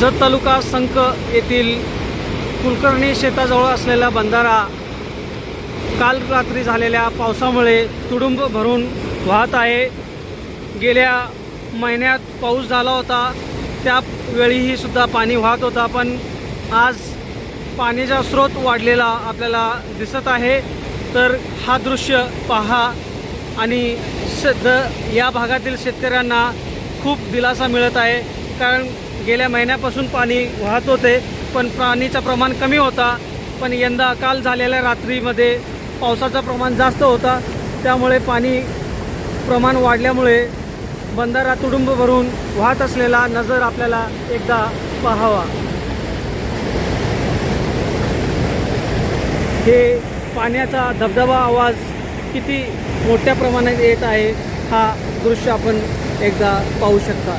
जत तालुका संक येथील कुलकर्णी शेताजवळ असलेला बंधारा काल रात्री झालेल्या पावसामुळे तुडुंब भरून वाहत आहे. गेल्या महिन्यात पाऊस झाला होता. त्यावेळीही सुद्धा पाणी वाहत होता पण आज पाण्याचा स्रोत वाढलेला आपल्याला दिसत आहे. तर हा दृश्य पहा आणि सद या भागातील शेतकऱ्यांना खूप दिलासा मिळत आहे. कारण गेल्या महिन्यापासून पाणी वाहत होते पण पाणीचं प्रमाण कमी होता. पण यंदा काल झालेल्या रात्रीमध्ये पावसाचं प्रमाण जास्त होता. त्यामुळे पाणी प्रमाण वाढल्यामुळे बंधारा तुडुंब भरून वाहत असलेला नजर आपल्याला एकदा पाहावा. हे पाण्याचा धबधबा आवाज किती मोठ्या प्रमाणात येत आहे हा दृश्य आपण एकदा पाहू शकता.